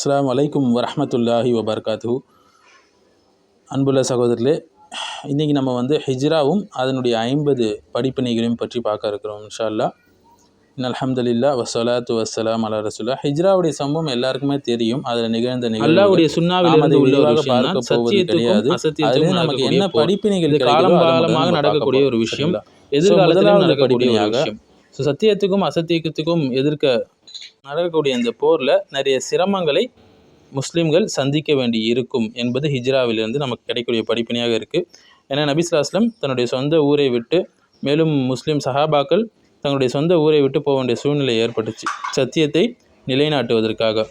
அஸ்ஸலாமு அலைக்கும் வரஹ்மத்துல்லாஹி வபர்காத்து அன்புள்ள சகோதரர்களே இன்றைக்கி நம்ம வந்து ஹிஜ்ராவும் அதனுடைய ஐம்பது படிப்பினைகளையும் பற்றி பார்க்க இருக்கிறோம் இன்ஷா அல்லாஹ் இன் அல்ஹம்துலில்லாஹ் வஸ்ஸலாத்து வஸ்ஸலாம் அலா ரசூல்லா ஹிஜ்ராவுடைய சம்பவம் எல்லாருக்குமே தெரியும் அதில் நிகழ்ந்த நிகழ்வு அல்லாஹ்வுடைய சுண்ணாவில் நாம் அதை இருந்து உள்ள ஒரு விரிவாக பார்க்க போவது கிடையாது. அசத்தியத்துக்கும் அதில் நமக்கு என்ன. படிப்பினைகள் காலங்காலமாக நம்ம நடக்கக்கூடிய ஒரு. விஷயம் முதலாவது நடக்கக்கூடிய விஷயம் ஸோ சத்தியத்துக்கும் அசத்தியத்துக்கும் எதிர்க்க நடக்கக்கூடிய இந்த போரில் நிறைய சிரமங்களை முஸ்லீம்கள் சந்திக்க வேண்டி இருக்கும் என்பது ஹிஜ்ராவிலிருந்து நமக்கு கிடைக்கக்கூடிய படிப்பினையாக இருக்குது ஏன்னா நபிஸ்லாஸ்லம் தன்னுடைய சொந்த ஊரை விட்டு மேலும் முஸ்லீம் சஹாபாக்கள் தங்களுடைய சொந்த ஊரை விட்டு போக வேண்டிய சூழ்நிலை ஏற்பட்டுச்சு. சத்தியத்தை நிலைநாட்டுவதற்காக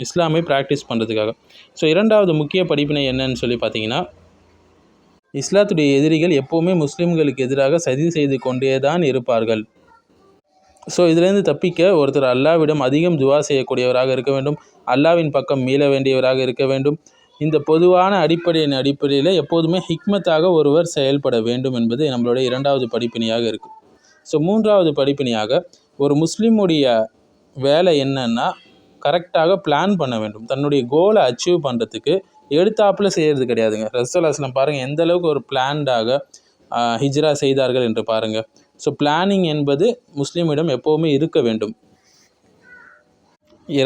இஸ்லாமை ப்ராக்டிஸ் பண்ணுறதுக்காக ஸோ இரண்டாவது முக்கிய படிப்பினை என்னன்னு சொல்லி பார்த்தீங்கன்னா இஸ்லாத்துடைய எதிரிகள் எப்போவுமே முஸ்லீம்களுக்கு எதிராக சதி செய்து கொண்டே தான் இருப்பார்கள். ஸோ இதுலேருந்து தப்பிக்க ஒருத்தர் அல்லாவிடம் அதிகம் துவா செய்யக்கூடியவராக இருக்க வேண்டும். அல்லாவின் பக்கம் மீள வேண்டியவராக இருக்க வேண்டும். இந்த பொதுவான அடிப்படையின் அடிப்படையில் எப்போதுமே ஹிக்மத்தாக ஒருவர் செயல்பட வேண்டும் என்பது நம்மளுடைய இரண்டாவது படிப்பினையாக இருக்குது ஸோ மூன்றாவது படிப்பினையாக ஒரு முஸ்லீமுடைய வேலை என்னன்னா கரெக்டாக பிளான் பண்ண வேண்டும். தன்னுடைய கோலை அச்சீவ் பண்ணுறதுக்கு எடுத்தாப்புல செய்கிறது கிடையாதுங்க. ரசூல் அஸ்லம் பாருங்கள் எந்த அளவுக்கு ஒரு பிளான்டாக ஹிஜ்ரா செய்தார்கள் என்று பாருங்கள் ஸோ பிளானிங் என்பது முஸ்லீமிடம் எப்போவுமே இருக்க வேண்டும்.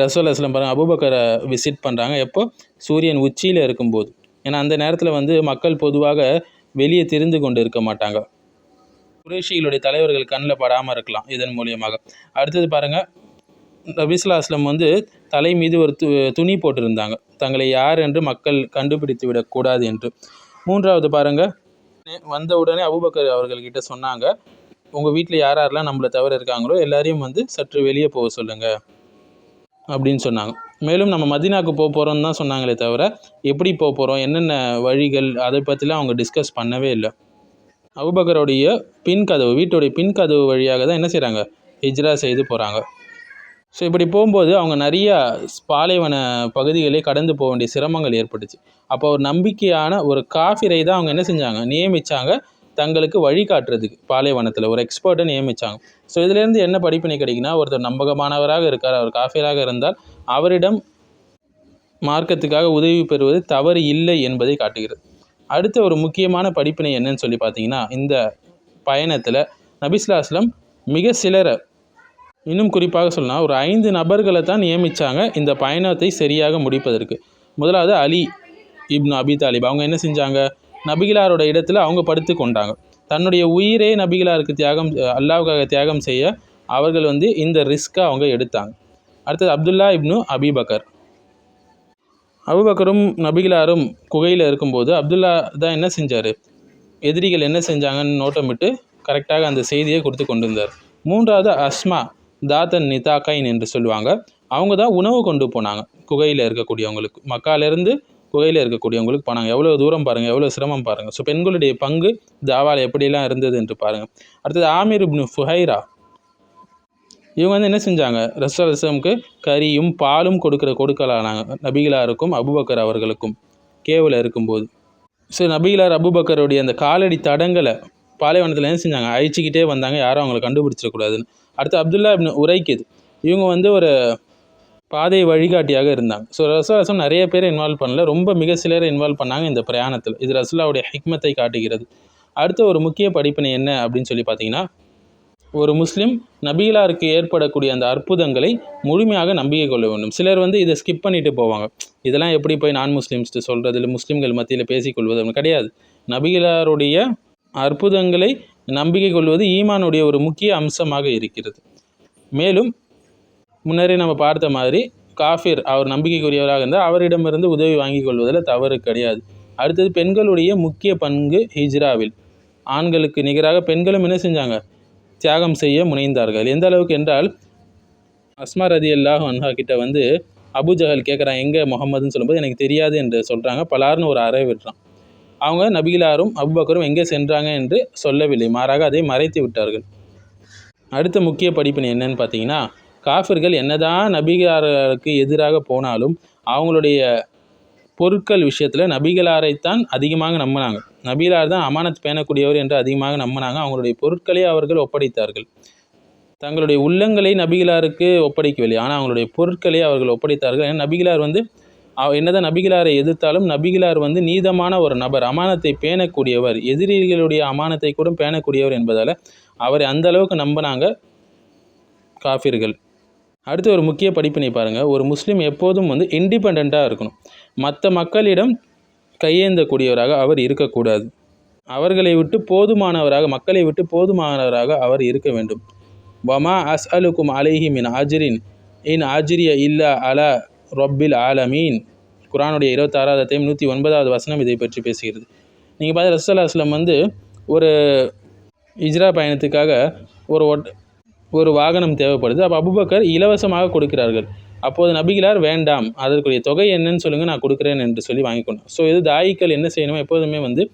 ரசோல் அஸ்லம் பாருங்கள் அபுபக்கரை விசிட் பண்ணுறாங்க எப்போ? சூரியன் உச்சியில் இருக்கும்போது. ஏன்னா அந்த நேரத்தில் வந்து மக்கள் பொதுவாக வெளியே திரிந்து கொண்டு இருக்க மாட்டாங்க. குரேஷிகளுடைய தலைவர்கள் கண்ணில் படாமல் இருக்கலாம் இதன் மூலியமாக. அடுத்தது பாருங்கள் நபிஸ்லா அஸ்லம் வந்து தலை மீது ஒரு து துணி போட்டிருந்தாங்க. தங்களை யார் என்று மக்கள் கண்டுபிடித்து விடக்கூடாது என்று. மூன்றாவது பாருங்கள் வந்த உடனே அபுபக்கர் அவர்கள்கிட்ட சொன்னாங்க உங்கள் வீட்டில் யார் யாரெல்லாம் நம்மளை தவிர இருக்காங்களோ எல்லாரையும் வந்து சற்று வெளியே போக சொல்லுங்கள் அப்படின்னு சொன்னாங்க. மேலும் நம்ம மதினாவுக்கு போக போகிறோம்னு தான் சொன்னாங்களே தவிர எப்படி போக போகிறோம் என்னென்ன வழிகள் அதை பற்றிலாம் அவங்க டிஸ்கஸ் பண்ணவே இல்லை. அபுபக்கருடைய பின் கதவு வீட்டுடைய பின் கதவு வழியாக தான் என்ன செய்கிறாங்க ஹிஜ்ரா செய்து போகிறாங்க ஸோ இப்படி போகும்போது அவங்க நிறையா பாலைவன பகுதிகளே கடந்து போக வேண்டிய சிரமங்கள் ஏற்பட்டுச்சு. அப்போ ஒரு நம்பிக்கையான ஒரு காஃபிரை தான் அவங்க என்ன செஞ்சாங்க? நியமித்தாங்க தங்களுக்கு வழிகாட்டுறதுக்கு பாலைவனத்தில் ஒரு எக்ஸ்பர்ட்டை நியமித்தாங்க ஸோ இதுலேருந்து என்ன படிப்பினை கிடைக்குன்னா ஒருத்தர் நம்பகமானவராக இருக்கார் அவர் காஃபியராக இருந்தால் அவரிடம் மார்க்கத்துக்காக உதவி பெறுவது தவறு இல்லை என்பதை காட்டுகிறது. அடுத்த ஒரு முக்கியமான படிப்பினை என்னன்னு சொல்லி பார்த்தீங்கன்னா இந்த பயணத்தில் நபிஸ்லாஸ்லம் மிக சிலரை இன்னும் குறிப்பாக சொல்லலாம் ஒரு ஐந்து நபர்களை தான் நியமித்தாங்க இந்த பயணத்தை சரியாக முடிப்பதற்கு. முதலாவது அலி இப்னு அபி தாலிப். அவங்க என்ன செஞ்சாங்க? நபிகிலாரோட இடத்துல அவங்க படுத்து கொண்டாங்க. தன்னுடைய உயிரே நபிகிலாருக்கு தியாகம் அல்லாவுக்காக தியாகம் செய்ய அவர்கள் வந்து இந்த ரிஸ்க்கை அவங்க எடுத்தாங்க. அடுத்தது அப்துல்லா இப்னு அபிபக்கர். அபுபக்கரும் நபிகிலாரும் குகையில் இருக்கும்போது அப்துல்லா தான் என்ன செஞ்சார்? எதிரிகள் என்ன செஞ்சாங்கன்னு நோட்டமிட்டு கரெக்டாக அந்த செய்தியை கொடுத்து கொண்டு வந்தார் மூன்றாவது அஸ்மா தாத்தன் நிதாக்கைன் என்று சொல்லுவாங்க. அவங்க தான் உணவு கொண்டு போனாங்க குகையில் இருக்கக்கூடியவங்களுக்கு. மக்காலேருந்து குகையில் இருக்கக்கூடியவங்களுக்கு போனாங்க எவ்வளோ தூரம் பாருங்கள் எவ்வளோ சிரமம் பாருங்கள் ஸோ பெண்களுடைய பங்கு தாவால் எப்படிலாம் இருந்தது என்று பாருங்கள் அடுத்தது ஆமீர் இப்னு ஃபுஹைரா. இவங்க வந்து என்ன செஞ்சாங்க? ரசூல் ரசமுக்கு கறியும் பாலும் கொடுக்குற கொடுக்கலானாங்க. நபிகளாருக்கும் அபுபக்கர் அவர்களுக்கும் கேவில் இருக்கும்போது. ஸோ நபிகளார் அபுபக்கருடைய அந்த காலடி தடங்களை பாலைவனத்தில் என்ன செஞ்சாங்க? அழிச்சிக்கிட்டே வந்தாங்க. யாரும் அவங்களை கண்டுபிடிச்சிடக்கூடாதுன்னு. அடுத்து அப்துல்லா இப்னு உரைக்குது. இவங்க வந்து ஒரு பாதை வழிகாட்டியாக இருந்தாங்க. ஸோ ரசூலாசம் நிறைய பேர் இன்வால்வ் பண்ணல. ரொம்ப மிக சிலரை இன்வால்வ் பண்ணாங்க இந்த பிரயாணத்தில். இது ரசூலாவுடைய ஹிக்மத்தை காட்டுகிறது. அடுத்த ஒரு முக்கிய படிப்பினை என்ன அப்படின்னு சொல்லி பார்த்தீங்கன்னா ஒரு முஸ்லீம் நபிகளாருக்கு ஏற்படக்கூடிய அந்த அற்புதங்களை முழுமையாக நம்பிக்கை கொள்ள வேண்டும். சிலர் வந்து இதை ஸ்கிப் பண்ணிட்டு போவாங்க. இதெல்லாம் எப்படி போய் நான் முஸ்லீம்ஸ்ட்டு சொல்கிறது இல்லை முஸ்லீம்கள் மத்தியில் பேசிக்கொள்வது அப்படின்னு கிடையாது. நபிகளாருடைய அற்புதங்களை நம்பிக்கை கொள்வது ஈமானுடைய ஒரு முக்கிய அம்சமாக இருக்கிறது. மேலும் முன்னரே நம்ம பார்த்த மாதிரி காஃபிர் அவர் நம்பிக்கைக்குரியவராக இருந்தால் அவரிடமிருந்து உதவி வாங்கி கொள்வதில் தவறு கிடையாது. அடுத்தது பெண்களுடைய முக்கிய பங்கு ஹிஜ்ராவில். ஆண்களுக்கு நிகராக பெண்களும் என்ன செஞ்சாங்க? தியாகம் செய்ய முனைந்தார்கள். எந்த அளவுக்கு என்றால் அஸ்மா ரதி அல்லாஹ் அன்ஹா கிட்ட வந்து அபுஜஹல் கேட்குறான் எங்கே முகமதுன்னு சொல்லும்போது எனக்கு தெரியாது என்று சொல்கிறாங்க பலார்னு ஒரு அறை விடுறான் அவங்க நபிகளாரும் அபுபக்கரும் எங்கே சென்றாங்க என்று சொல்லவில்லை. மாறாக அதை மறைத்து விட்டார்கள். அடுத்த முக்கிய படிப்பினை என்னன்னு பார்த்தீங்கன்னா காஃபிர்கள் என்னதான் நபிகளாருக்கு எதிராக போனாலும் அவங்களுடைய பொருட்கள் விஷயத்தில் நபிகளாரைத்தான் அதிகமாக நம்பினாங்க. நபிகளார் தான் அமானத் பேணக்கூடியவர் என்று அதிகமாக நம்பினாங்க. அவங்களுடைய பொருட்களை அவர்கள் ஒப்படைத்தார்கள். தங்களுடைய உள்ளங்களை நபிகளாருக்கு ஒப்படைக்கவில்லை. ஆனால் அவங்களுடைய பொருட்களை அவர்கள் ஒப்படைத்தார்கள். ஏன்னா நபிகளார் வந்து அவ- என்னதான் நபிகளாரை எதிர்த்தாலும் நபிகளார் வந்து நீதமான ஒரு நபர். அமானத்தை பேணக்கூடியவர் எதிரிகளுடைய அமானத்தை கூட பேணக்கூடியவர் என்பதால் அவரை அந்த அளவுக்கு நம்பினாங்க காஃபிர்கள். அடுத்து ஒரு முக்கிய படிப்பினை பாருங்கள் ஒரு முஸ்லீம் எப்போதும் வந்து இண்டிபெண்ட்டாக இருக்கணும். மற்ற மக்களிடம் கையேந்தக்கூடியவராக அவர் இருக்கக்கூடாது. அவர்களை விட்டு போதுமானவராக மக்களை விட்டு போதுமானவராக அவர் இருக்க வேண்டும். வமா அஸ் அலுக்கும் அலைஹி மின் அஜ்ரின். இன் ஆஜிரிய இல்லா அலா ரொப்பில் ஆலமீன். குரானுடைய இருபத்தாறாவது டைம் நூற்றி ஒன்பதாவது வசனம் இதை பற்றி பேசுகிறது. நீங்கள் பார்த்து ரசூல்லா அஸ்லம் வந்து ஒரு இஜ்ரா பயணத்துக்காக ஒரு ஒட் ஒரு வாகனம் தேவைப்படுது. அப்போ அபுபக்கர் இலவசமாக கொடுக்கிறார்கள். அப்போது நபிகளார் வேண்டாம் அதற்குரிய தொகை என்னன்னு சொல்லுங்கள் நான் கொடுக்குறேன் என்று சொல்லி வாங்கி கொண்டோம் ஸோ இது தாயிக்கள் என்ன செய்யணும் எப்போதுமே வந்து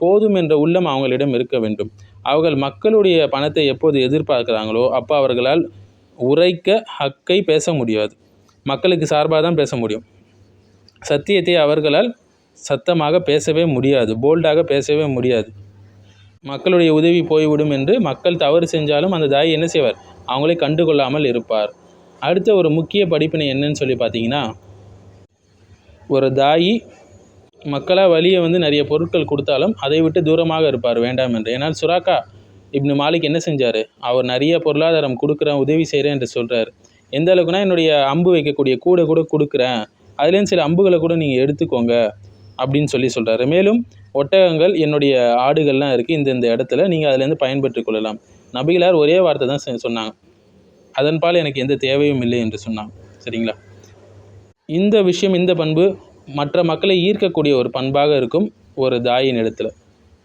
போதும் என்ற உள்ளம் அவங்களிடம் இருக்க வேண்டும். அவர்கள் மக்களுடைய பணத்தை எப்போது எதிர்பார்க்குறாங்களோ அப்போ அவர்களால் உரைக்க ஹக்கை பேச முடியாது. மக்களுக்கு சார்பாக தான் பேச முடியும். சத்தியத்தை அவர்களால் சத்தமாக பேசவே முடியாது. போல்டாக பேசவே முடியாது. மக்களுடைய உதவி போய்விடும் என்று மக்கள் தவறு செஞ்சாலும் அந்த தாய் என்ன செய்வார்? அவங்களே கண்டுகொள்ளாமல் இருப்பார். அடுத்த ஒரு முக்கிய படிப்பினை என்னன்னு சொல்லி பார்த்தீங்கன்னா ஒரு தாயி மக்களாக வழியை வந்து நிறைய பொருட்கள் கொடுத்தாலும் அதை விட்டு தூரமாக இருப்பார் வேண்டாம் என்று. ஏன்னால் சுராக்கா இப்னு மாலிக் என்ன செஞ்சார்? அவர் நிறைய பொருளாதாரம் கொடுக்குறேன் உதவி செய்கிறேன் என்று சொல்கிறார் எந்த அளவுக்குனா என்னுடைய அம்பு வைக்கக்கூடிய கூடை கூட கொடுக்குறேன். அதுலேருந்து சில அம்புகளை கூட நீங்கள் எடுத்துக்கோங்க. அப்படின்னு சொல்லி சொல்கிறாரு மேலும் ஒட்டகங்கள் என்னுடைய ஆடுகள்லாம் இருக்குது இந்த இந்த இடத்துல நீங்கள் அதிலேருந்து பயன்பெற்றுக் கொள்ளலாம். நபிகளார் ஒரே வார்த்தை தான் சொன்னாங்க. அதன்பால் எனக்கு எந்த தேவையும் இல்லை என்று சொன்னாங்க. சரிங்களா? இந்த விஷயம் இந்த பண்பு மற்ற மக்களை ஈர்க்கக்கூடிய ஒரு பண்பாக இருக்கும் ஒரு தாயின் இடத்துல.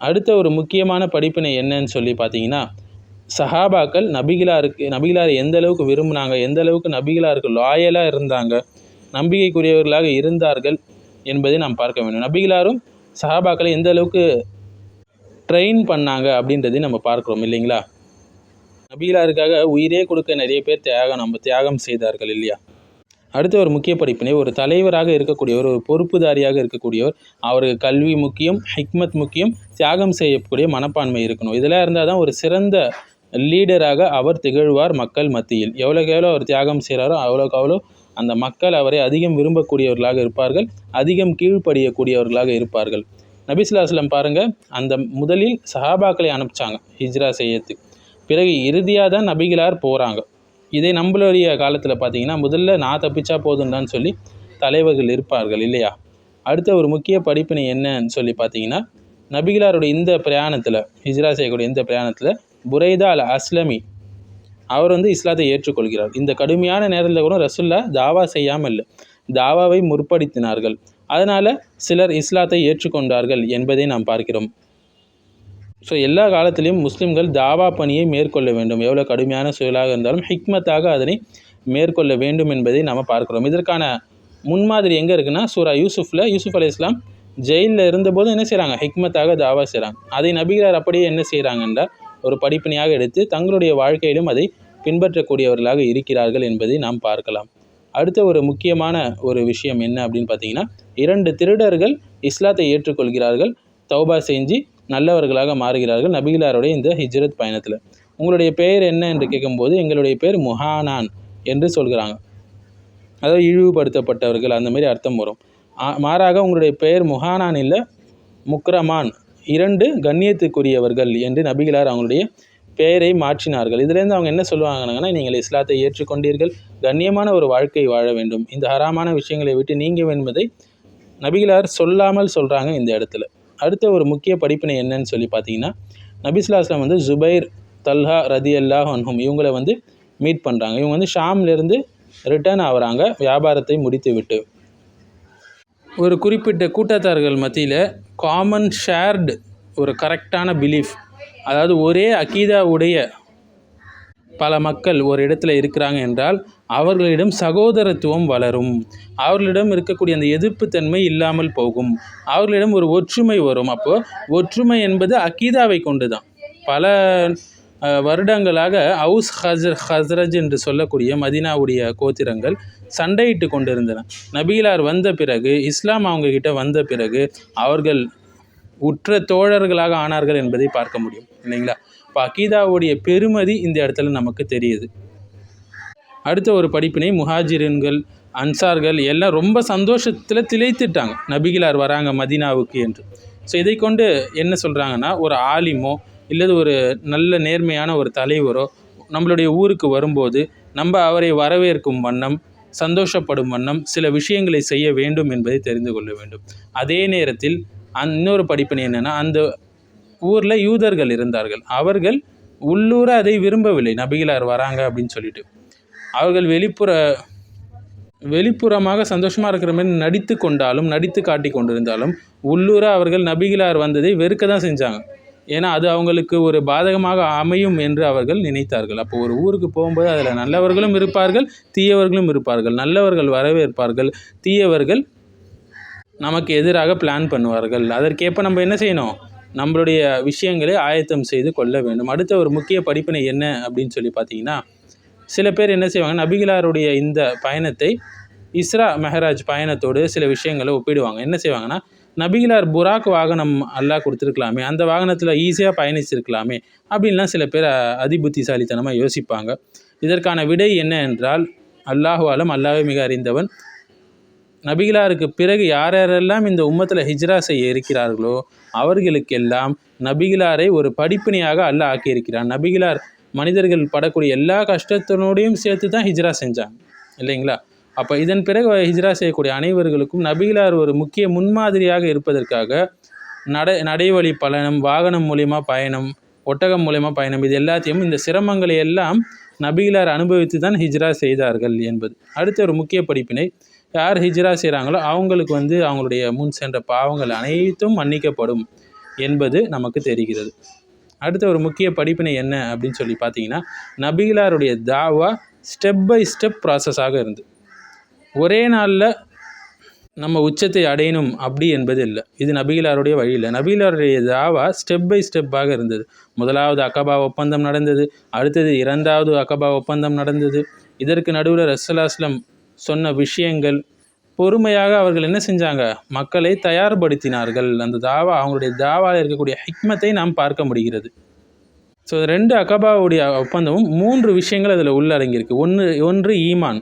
அடுத்த ஒரு முக்கியமான படிப்பினை என்னன்னு சொல்லி பார்த்தீங்கன்னா சஹாபாக்கள் நபிகளாருக்கு நபிகளார் எந்த அளவுக்கு விரும்பினாங்க எந்த அளவுக்கு நபிகளாருக்கு லாயலாக இருந்தாங்க நம்பிக்கைக்குரியவர்களாக இருந்தார்கள் என்பதை நாம் பார்க்க வேண்டும். நபிகளாரும் சஹாபாக்களை எந்த அளவுக்கு ட்ரெயின் பண்ணாங்க அப்படின்றதையும் நம்ம பார்க்குறோம் இல்லைங்களா? நபிகளாருக்காக உயிரே கொடுக்க நிறைய பேர் தியாகம் நம்ம தியாகம் செய்தார்கள் இல்லையா? அடுத்த ஒரு முக்கிய படிப்பினை ஒரு தலைவராக இருக்கக்கூடியவர் ஒரு பொறுப்புதாரியாக இருக்கக்கூடியவர் அவருக்கு கல்வி முக்கியம் ஹிக்மத் முக்கியம் தியாகம் செய்யக்கூடிய மனப்பான்மை இருக்கணும். இதெல்லாம் இருந்தால் தான் ஒரு சிறந்த லீடராக அவர் திகழ்வார் மக்கள் மத்தியில். எவ்வளோக்கு எவ்வளோ அவர் தியாகம் செய்கிறாரோ அவ்வளோக்கு அவ்வளோ அந்த மக்கள் அவரை அதிகம் விரும்பக்கூடியவர்களாக இருப்பார்கள் அதிகம் கீழ்ப்படியக்கூடியவர்களாக இருப்பார்கள். நபிசுல்லாஸ்லம் பாருங்கள் அந்த முதலில் சஹாபாக்களை அனுப்பிச்சாங்க ஹிஜ்ரா செய்யறதுக்கு. பிறகு இறுதியாக தான் நபிகளார் போகிறாங்க இதே நம்மளுடைய காலத்தில் பார்த்தீங்கன்னா முதல்ல நான் தப்பிச்சா போதும்டான்னு சொல்லி தலைவர்கள் இருப்பார்கள் இல்லையா? அடுத்த ஒரு முக்கிய படிப்பினை என்னன்னு சொல்லி பார்த்தீங்கன்னா நபிகளாருடைய இந்த பிரயாணத்தில் ஹிஜ்ரா செய்யக்கூடிய இந்த பிரயாணத்தில் புரைதா அல் அஸ்லமி அவர் வந்து இஸ்லாத்தை ஏற்றுக்கொள்கிறார். இந்த கடுமையான நேரத்தில் கூட ரசுல்லா தாவா செய்யாமல் இல்லை தாவாவை முற்படுத்தினார்கள். அதனால் சிலர் இஸ்லாத்தை ஏற்றுக்கொண்டார்கள் என்பதை நாம் பார்க்கிறோம். ஸோ எல்லா காலத்திலையும் முஸ்லீம்கள் தாவா பணியை மேற்கொள்ள வேண்டும். எவ்வளோ கடுமையான சூழலாக இருந்தாலும் ஹிக்மத்தாக அதனை மேற்கொள்ள வேண்டும் என்பதை நாம் பார்க்கிறோம். இதற்கான முன்மாதிரி எங்கே இருக்குன்னா சூரா யூசுஃபில் யூசுஃப் அலி இஸ்லாம் ஜெயிலில் இருந்தபோது என்ன செய்கிறாங்க ஹிக்மத்தாக தாவா செய்கிறாங்க அதை நபிகளார் அப்படியே என்ன செய்கிறாங்கன்ற ஒரு படிப்பினையாக எடுத்து தங்களுடைய வாழ்க்கையிலும் அதை பின்பற்றக்கூடியவர்களாக இருக்கிறார்கள் என்பதை நாம் பார்க்கலாம். அடுத்த ஒரு முக்கியமான ஒரு விஷயம் என்ன அப்படின்னு பார்த்தீங்கன்னா இரண்டு திருடர்கள் இஸ்லாத்தை ஏற்றுக்கொள்கிறார்கள். தௌபா செஞ்சு நல்லவர்களாக மாறுகிறார்கள் நபிகளாருடைய இந்த ஹிஜ்ரத் பயணத்தில். உங்களுடைய பெயர் என்ன என்று கேட்கும்போது எங்களுடைய பேர் முஹானான் என்று சொல்கிறாங்க. அதாவது இழிவுபடுத்தப்பட்டவர்கள் அந்த மாதிரி அர்த்தம் வரும். மாறாக உங்களுடைய பெயர் முஹானான் இல்லை முக்ரமான் இரண்டு கண்ணியத்துக்குரியவர்கள் என்று நபிகளார் அவங்களுடைய பெயரை மாற்றினார்கள். இதுலேருந்து அவங்க என்ன சொல்லுவாங்கன்னா நீங்கள் இஸ்லாத்தை ஏற்றுக்கொண்டீர்கள் கண்ணியமான ஒரு வாழ்க்கை வாழ வேண்டும். இந்த ஹராமான விஷயங்களை விட்டு நீங்க என்பதை நபிகளார் சொல்லாமல் சொல்கிறாங்க இந்த இடத்துல. அடுத்த ஒரு முக்கிய படிப்பினை என்னன்னு சொல்லி பார்த்தீங்கன்னா நபிஸ்லாஸ்லாம் வந்து ஜுபைர் தல்ஹா ரதி அல்லாஹ் அன்ஹும் இவங்களை வந்து மீட் பண்ணுறாங்க இவங்க வந்து ஷாம்லேருந்து ரிட்டர்ன் ஆகுறாங்க வியாபாரத்தை முடித்து விட்டு ஒரு குறிப்பிட்ட கூட்டத்தார்கள் மத்தியில் காமன் ஷேர்டு ஒரு கரெக்டான பிலீஃப் அதாவது ஒரே அகீதாவுடைய உடைய பல மக்கள் ஒரு இடத்துல இருக்கிறாங்க என்றால் அவர்களிடம் சகோதரத்துவம் வளரும். அவர்களிடம் இருக்கக்கூடிய அந்த எதிர்ப்புத்தன்மை இல்லாமல் போகும். அவர்களிடம் ஒரு ஒற்றுமை வரும். அப்போது ஒற்றுமை என்பது அக்கீதாவை கொண்டு தான் பல வருடங்களாக அவுஸ் ஹசர் ஹஸ்ரஜ் என்று சொல்லக்கூடிய மதீனாவுடைய கோத்திரங்கள் சண்டையிட்டு கொண்டிருந்தன. நபிகளார் வந்த பிறகு இஸ்லாம் அவங்ககிட்ட வந்த பிறகு அவர்கள் உற்ற தோழர்களாக ஆனார்கள் என்பதை பார்க்க முடியும். இல்லைங்களா? இப்போ அகீதாவுடைய பெருமதி இந்த இடத்துல நமக்கு தெரியுது. அடுத்த ஒரு படிப்பினை முஹாஜிரன்கள் அன்சார்கள் எல்லாம் ரொம்ப சந்தோஷத்தில் திளைத்துட்டாங்க. நபிகிலார் வராங்க மதீனாவுக்கு என்று. ஸோ இதை கொண்டு என்ன சொல்கிறாங்கன்னா ஒரு ஆலிமோ இல்லது ஒரு நல்ல நேர்மையான ஒரு தலைவரோ நம்மளுடைய ஊருக்கு வரும்போது நம்ம அவரை வரவேற்கும் வண்ணம் சந்தோஷப்படும் வண்ணம் சில விஷயங்களை செய்ய வேண்டும் என்பதை தெரிந்து கொள்ள வேண்டும். அதே நேரத்தில் அந் இன்னொரு படிப்பினை என்னென்னா அந்த ஊரில் யூதர்கள் இருந்தார்கள். அவர்கள் உள்ளூர அதை விரும்பவில்லை. நபிகளார் வராங்க அப்படின்னு சொல்லிட்டு. அவர்கள் வெளிப்புற வெளிப்புறமாக சந்தோஷமாக இருக்கிற மாதிரி நடித்து கொண்டாலும் நடித்து காட்டி கொண்டிருந்தாலும் உள்ளூர அவர்கள் நபிகளார் வந்ததை வெறுக்க தான் செஞ்சாங்க. ஏன்னா அது அவங்களுக்கு ஒரு பாதகமாக அமையும் என்று அவர்கள் நினைத்தார்கள். அப்போ ஒரு ஊருக்கு போகும்போது அதில் நல்லவர்களும் இருப்பார்கள் தீயவர்களும் இருப்பார்கள் நல்லவர்கள் வரவேற்பார்கள் தீயவர்கள் நமக்கு எதிராக பிளான் பண்ணுவார்கள். அதற்கேற்ப நம்ம என்ன செய்யணும்? நம்மளுடைய விஷயங்களை ஆயத்தம் செய்து கொள்ள வேண்டும். அடுத்த ஒரு முக்கிய படிப்பினை என்ன அப்படின்னு சொல்லி பார்த்தீங்கன்னா சில பேர் என்ன செய்வாங்க? நபிகளாருடைய இந்த பயணத்தை இஸ்ரா மெஹராஜ் பயணத்தோடு சில விஷயங்களை ஒப்பிடுவாங்க. என்ன செய்வாங்கன்னா நபிகளார் புராக் வாகனம் அல்லாஹ் கொடுத்துருக்கலாமே அந்த வாகனத்தில் ஈஸியாக பயணிச்சிருக்கலாமே அப்படின்லாம் சில பேர் அதிபுத்திசாலித்தனமாக யோசிப்பாங்க. இதற்கான விடை என்ன என்றால் அல்லாஹுவாலம் அல்லாவே மிக அறிந்தவன். நபிகளாருக்கு பிறகு யார் யாரெல்லாம் இந்த உம்மத்தில் ஹிஜ்ரா செய்ய இருக்கிறார்களோ அவர்களுக்கெல்லாம் நபிகளாரை ஒரு படிப்பினையாக அல்லாஹ் ஆக்கியிருக்கிறான். நபிகளார் மனிதர்கள் படக்கூடிய எல்லா கஷ்டத்தினோடையும் சேர்த்து தான் ஹிஜ்ரா செஞ்சாங்க. இல்லைங்களா? அப்போ இதன் பிறகு ஹிஜ்ரா செய்யக்கூடிய அனைவர்களுக்கும் நபிகளார் ஒரு முக்கிய முன்மாதிரியாக இருப்பதற்காக நட நடைவழி பயணம் வாகனம் மூலியமாக பயணம் ஒட்டகம் மூலயமா பயணம் இது எல்லாத்தையும் இந்த சிரமங்களை எல்லாம் நபிகளார் அனுபவித்து தான் ஹிஜ்ரா செய்தார்கள் என்பது. அடுத்த ஒரு முக்கிய படிப்பினை யார் ஹிஜ்ரா செய்கிறாங்களோ அவங்களுக்கு வந்து அவங்களுடைய முன் சென்ற பாவங்கள் அனைத்தும் மன்னிக்கப்படும் என்பது நமக்கு தெரிகிறது. அடுத்த ஒரு முக்கிய படிப்பினை என்ன அப்படின்னு சொல்லி பார்த்தீங்கன்னா நபிகளாருடைய தாவா ஸ்டெப் பை ஸ்டெப் ப்ராசஸாக இருந்து ஒரே நாளில் நம்ம உச்சத்தை அடையணும் அப்படி என்பது இல்லை. இது நபிகிலாருடைய வழியில் நபிகிலாருடைய தாவா ஸ்டெப் பை ஸ்டெப்பாக இருந்தது. முதலாவது அக்கபா ஒப்பந்தம் நடந்தது. அடுத்தது இரண்டாவது அக்கபா ஒப்பந்தம் நடந்தது. இதற்கு நடுவில் ரசலாஸ்லம் சொன்ன விஷயங்கள் பொறுமையாக அவர்கள் என்ன செஞ்சாங்க? மக்களை தயார்படுத்தினார்கள். அந்த தாவா அவங்களுடைய தாவாவில் இருக்கக்கூடிய ஹிக்மத்தை நாம் பார்க்க முடிகிறது. ஸோ ரெண்டு அகபாவுடைய ஒப்பந்தமும் மூன்று விஷயங்கள் அதில் உள்ளடங்கியிருக்கு. ஒன்று ஒன்று ஈமான்.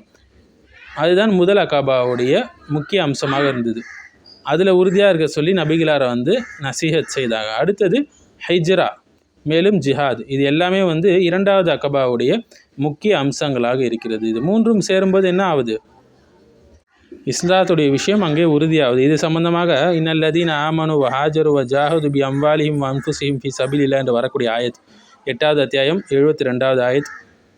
அதுதான் முதல் அகாபாவுடைய முக்கிய அம்சமாக இருந்தது. அதில் உறுதியாக இருக்க சொல்லி நபிகளாரை வந்து நசீகத் செய்தாங்க. அடுத்தது ஹைஜரா மேலும் ஜிஹாத். இது எல்லாமே வந்து இரண்டாவது அகபாவுடைய முக்கிய அம்சங்களாக இருக்கிறது. இது மூன்றும் சேரும்போது என்ன ஆகுது? இஸ்லாத்துடைய விஷயம் அங்கே உறுதியாகுது. இது சம்பந்தமாக இன்னல்லதீன் ஆமனு ஹாஜரு வ ஜாஹது பி அம்வாலிஹிம் அன்புசிஹிம் ஃபி சபில் இல்லா என்று வரக்கூடிய ஆயத் எட்டாவது அத்தியாயம் எழுபத்தி ரெண்டாவது ஆயத்.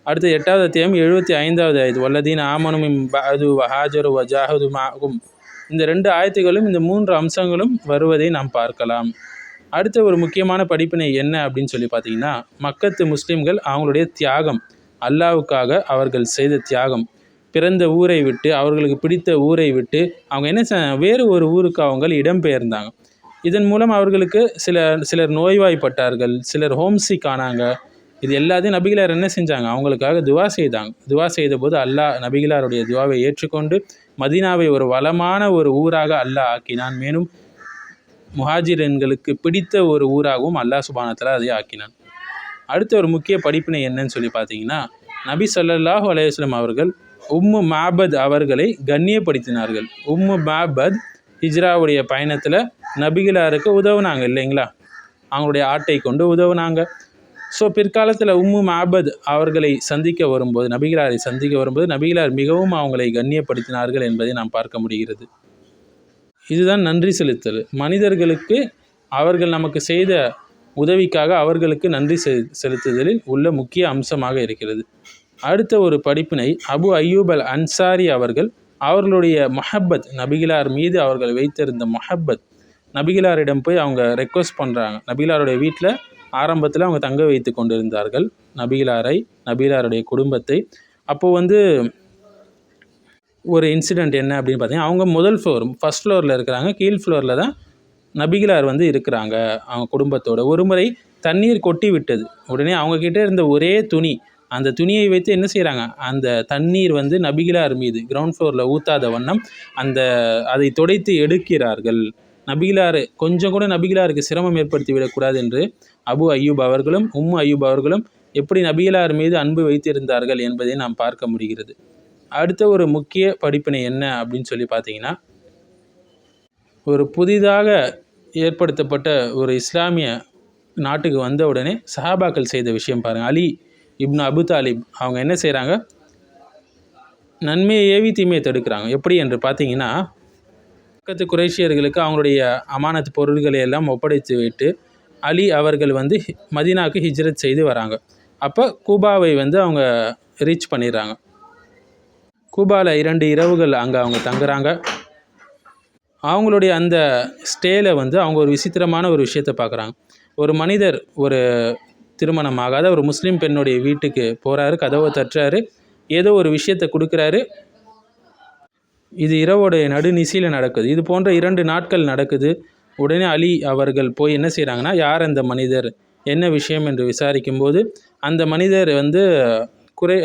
அடுத்து எட்டாவது அத்தியாயம் எழுபத்தி ஐந்தாவது ஆயுது வல்லதீன் ஆமனும் அது வ ஹாஜரு வ ஆகும் இந்த ரெண்டு ஆயத்துகளும் இந்த மூன்று அம்சங்களும் வருவதை நாம் பார்க்கலாம். அடுத்த ஒரு முக்கியமான படிப்பினை என்ன அப்படின்னு சொல்லி பார்த்தீங்கன்னா மக்கத்து முஸ்லீம்கள் அவங்களுடைய தியாகம் அல்லாவுக்காக அவர்கள் செய்த தியாகம். பிறந்த ஊரை விட்டு அவர்களுக்கு பிடித்த ஊரை விட்டு அவங்க என்ன வேறு ஒரு ஊருக்கு அவங்க இடம்பெயர்ந்தாங்க. இதன் மூலம் அவர்களுக்கு சில சிலர் நோய்வாய்ப்பட்டார்கள் சிலர் ஹோம்சிக் ஆனாங்க. இது எல்லாத்தையும் நபிகளார் என்ன செஞ்சாங்க? அவங்களுக்காக துவா செய்தாங்க. துவா செய்த போது அல்லாஹ் நபிகளாருடைய துவாவை ஏற்றுக்கொண்டு மதீனாவை ஒரு வளமான ஒரு ஊராக அல்லாஹ் ஆக்கினான். மேலும் முஹாஜிரன்களுக்கு பிடித்த ஒரு ஊராகவும் அல்லாஹ் சுபானத்தில் அதை ஆக்கினான். அடுத்த ஒரு முக்கிய படிப்பினை என்னன்னு சொல்லி பார்த்தீங்கன்னா நபி ஸல்லல்லாஹு அலைஹி அவர்கள் உம்மு மாபத் அவர்களை கண்ணியப்படுத்தினார்கள். உம்மு மாபத் ஹிஜ்ராவுடைய பயணத்தில் நபிகளாருக்கு உதவுனாங்க இல்லைங்களா? அவங்களுடைய ஆட்டை கொண்டு உதவுனாங்க. ஸோ பிற்காலத்தில் உம்மு மாபத் அவர்களை சந்திக்க வரும்போது நபிகளாரை சந்திக்க வரும்போது நபிகளார் மிகவும் அவங்களை கண்ணியப்படுத்தினார்கள் என்பதை நாம் பார்க்க முடிகிறது. இதுதான் நன்றி செலுத்தல். மனிதர்களுக்கு அவர்கள் நமக்கு செய்த உதவிக்காக அவர்களுக்கு நன்றி செ செலுத்துதலில் உள்ள முக்கிய அம்சமாக இருக்கிறது. அடுத்த ஒரு படிப்பினை அபு அய்யூப் அல் அன்சாரி அவர்கள் அவர்களுடைய மொஹப்பத் நபிகிலார் மீது அவர்கள் வைத்திருந்த மொஹப்பத் நபிகிலாரிடம் போய் அவங்க ரெக்வஸ்ட் பண்ணுறாங்க நபிகிலாருடைய வீட்டில் ஆரம்பத்தில் அவங்க தங்க வைத்து கொண்டிருந்தார்கள். நபீலாரை நபீலாருடைய குடும்பத்தை. அப்போது வந்து ஒரு இன்சிடெண்ட் என்ன அப்படின்னு பார்த்தீங்கன்னா அவங்க முதல் ஃப்ளோர் ஃபஸ்ட் ஃப்ளோரில் இருக்கிறாங்க. கீழ் ஃப்ளோரில் தான் நபிகிலார் வந்து இருக்கிறாங்க அவங்க குடும்பத்தோட. ஒரு முறை தண்ணீர் கொட்டி விட்டது. உடனே அவங்கக்கிட்டே இருந்த ஒரே துணி அந்த துணியை வைத்து என்ன செய்கிறாங்க அந்த தண்ணீர் வந்து நபிகிலார் மீது கிரவுண்ட் ஃப்ளோரில் ஊத்தாத வண்ணம் அந்த அதை துடைத்து எடுக்கிறார்கள். நபிகிலாறு கொஞ்சம் கூட நபிகிலாருக்கு சிரமம் ஏற்படுத்தி விடக்கூடாது என்று அபு ஐயூப் அவர்களும் உம்மு ஐயூப் அவர்களும் எப்படி நபிகிலார் மீது அன்பு வைத்திருந்தார்கள் என்பதை நாம் பார்க்க முடிகிறது. அடுத்த ஒரு முக்கிய படிப்பினை என்ன அப்படின்னு சொல்லி பார்த்தீங்கன்னா ஒரு புதிதாக ஏற்படுத்தப்பட்ட ஒரு இஸ்லாமிய நாட்டுக்கு வந்த உடனே சஹாபாக்கள் செய்த விஷயம் பாருங்கள் அலி இப்னு அபு தாலிப் அவங்க என்ன செய்கிறாங்க நன்மையை ஏவி தீமையை தடுக்கிறாங்க. எப்படி என்று பார்த்தீங்கன்னா பக்கத்து குறைஷியர்களுக்கு அவங்களுடைய அமானத் பொருள்களை எல்லாம் ஒப்படைத்து விட்டு அலி அவர்கள் வந்து ஹி- மதீனாவுக்கு ஹிஜ்ரத் செய்து வராங்க. அப்போ கூபாவை வந்து அவங்க ரீச் பண்ணிடுறாங்க. கூபாவில் இரண்டு இரவுகள் அங்கே அவங்க தங்குறாங்க. அவங்களுடைய அந்த ஸ்டேல வந்து அவங்க ஒரு விசித்திரமான ஒரு விஷயத்தை பார்க்குறாங்க ஒரு மனிதர் ஒரு திருமணம் ஆகாத ஒரு முஸ்லீம் பெண்ணுடைய வீட்டுக்கு போகிறாரு கதவை தட்டுறாரு ஏதோ ஒரு விஷயத்தை கொடுக்குறாரு இது இரவோடைய நடுநிசையில் நடக்குது. இது போன்ற இரண்டு நாட்கள் நடக்குது. உடனே அலி அவர்கள் போய் என்ன செய்கிறாங்கன்னா யார் அந்த மனிதர்? என்ன விஷயம் என்று விசாரிக்கும்போது அந்த மனிதர் வந்து குறை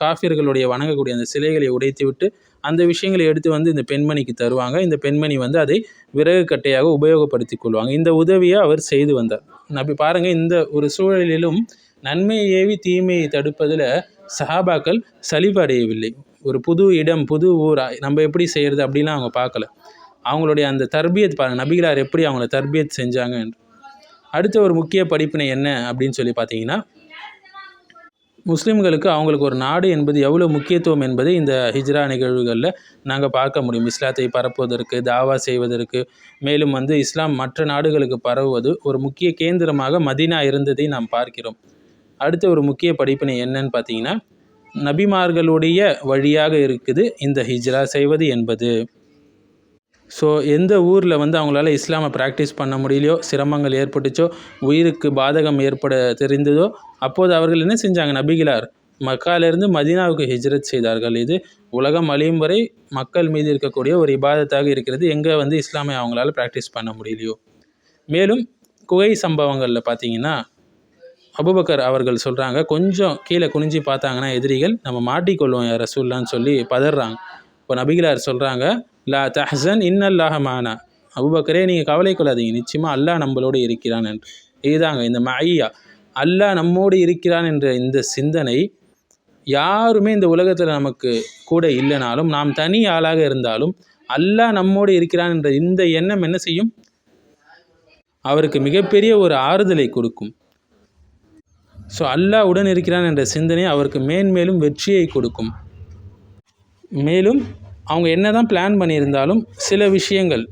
காஃபியர்களுடைய வணங்கக்கூடிய அந்த சிலைகளை உடைத்து விட்டு அந்த விஷயங்களை எடுத்து வந்து இந்த பெண்மணிக்கு தருவாங்க. இந்த பெண்மணி வந்து அதை விறகு கட்டையாக உபயோகப்படுத்தி கொள்வாங்க. இந்த உதவியை அவர் செய்து வந்தார். அப்படி பாருங்கள் இந்த ஒரு சூழலிலும் நன்மையை ஏவி தீமையை தடுப்பதில் சஹாபாக்கள் சலிப்பு ஒரு புது இடம் புது ஊர் நம்ம எப்படி செய்கிறது அப்படிலாம் அவங்க பார்க்கல. அவங்களுடைய அந்த தர்பியத் பாருங்க நபிகளார் எப்படி அவங்கள தர்பியத் செஞ்சாங்க அடுத்த ஒரு முக்கிய படிப்பினை என்ன அப்படின்னு சொல்லி பார்த்தீங்கன்னா முஸ்லீம்களுக்கு அவங்களுக்கு ஒரு நாடு என்பது எவ்வளோ முக்கியத்துவம் என்பதை இந்த ஹிஜ்ரா நிகழ்வுகளில் நாங்கள் பார்க்க முடியும். இஸ்லாத்தை பரப்புவதற்கு தாவா செய்வதற்கு மேலும் வந்து இஸ்லாம் மற்ற நாடுகளுக்கு பரவுவது ஒரு முக்கிய கேந்திரமாக மதீனா இருந்ததை நாம் பார்க்கிறோம். அடுத்த ஒரு முக்கிய படிப்பினை என்னன்னு பார்த்தீங்கன்னா நபிமார்களுடைய வழியாக இருக்குது இந்த ஹிஜ்ரா செய்வது என்பது. ஸோ எந்த ஊரில் வந்து அவங்களால இஸ்லாமை ப்ராக்டிஸ் பண்ண முடியலையோ சிரமங்கள் ஏற்பட்டுச்சோ உயிருக்கு பாதகம் ஏற்பட தெரிந்ததோ அப்போது அவர்கள் என்ன செஞ்சாங்க? நபிகளார் மக்காலிருந்து மதீனாவுக்கு ஹிஜ்ரத் செய்தார்கள். இது உலகம் அழியும் வரை மக்கள் மீது இருக்கக்கூடிய ஒரு இபாதத்தாக இருக்கிறது. எங்கே வந்து இஸ்லாமை அவங்களால ப்ராக்டிஸ் பண்ண முடியலையோ? மேலும் குகை சம்பவங்களில் பார்த்தீங்கன்னா அபுபக்கர் அவர்கள் சொல்கிறாங்க கொஞ்சம் கீழே குனிஞ்சு பார்த்தாங்கன்னா எதிரிகள் நம்ம மாட்டிக்கொள்வோம் யார் ரசூல்லான்னு சொல்லி பதறாங்க. இப்போ நபிகிலார் சொல்கிறாங்க லா தஹசன் இன்னல்லாஹ மானா. அபுபக்கரே நீங்கள் கவலை கொள்ளாதீங்க நிச்சயமாக அல்லாஹ் நம்மளோடு இருக்கிறான் என்று. இதுதாங்க இந்த மையா அல்லாஹ் நம்மோடு இருக்கிறான் என்ற இந்த சிந்தனை யாருமே இந்த உலகத்தில் நமக்கு கூட இல்லைனாலும் நாம் தனி ஆளாக இருந்தாலும் அல்லாஹ் நம்மோடு இருக்கிறான் என்ற இந்த எண்ணம் என்ன செய்யும்? அவருக்கு மிகப்பெரிய ஒரு ஆறுதலை கொடுக்கும். ஸோ அல்லாஹ் உடன் இருக்கிறான் என்ற சிந்தனை அவருக்கு மேன்மேலும் வெற்றியை கொடுக்கும். மேலும் அவங்க என்ன தான் பிளான் பண்ணியிருந்தாலும் சில விஷயங்கள்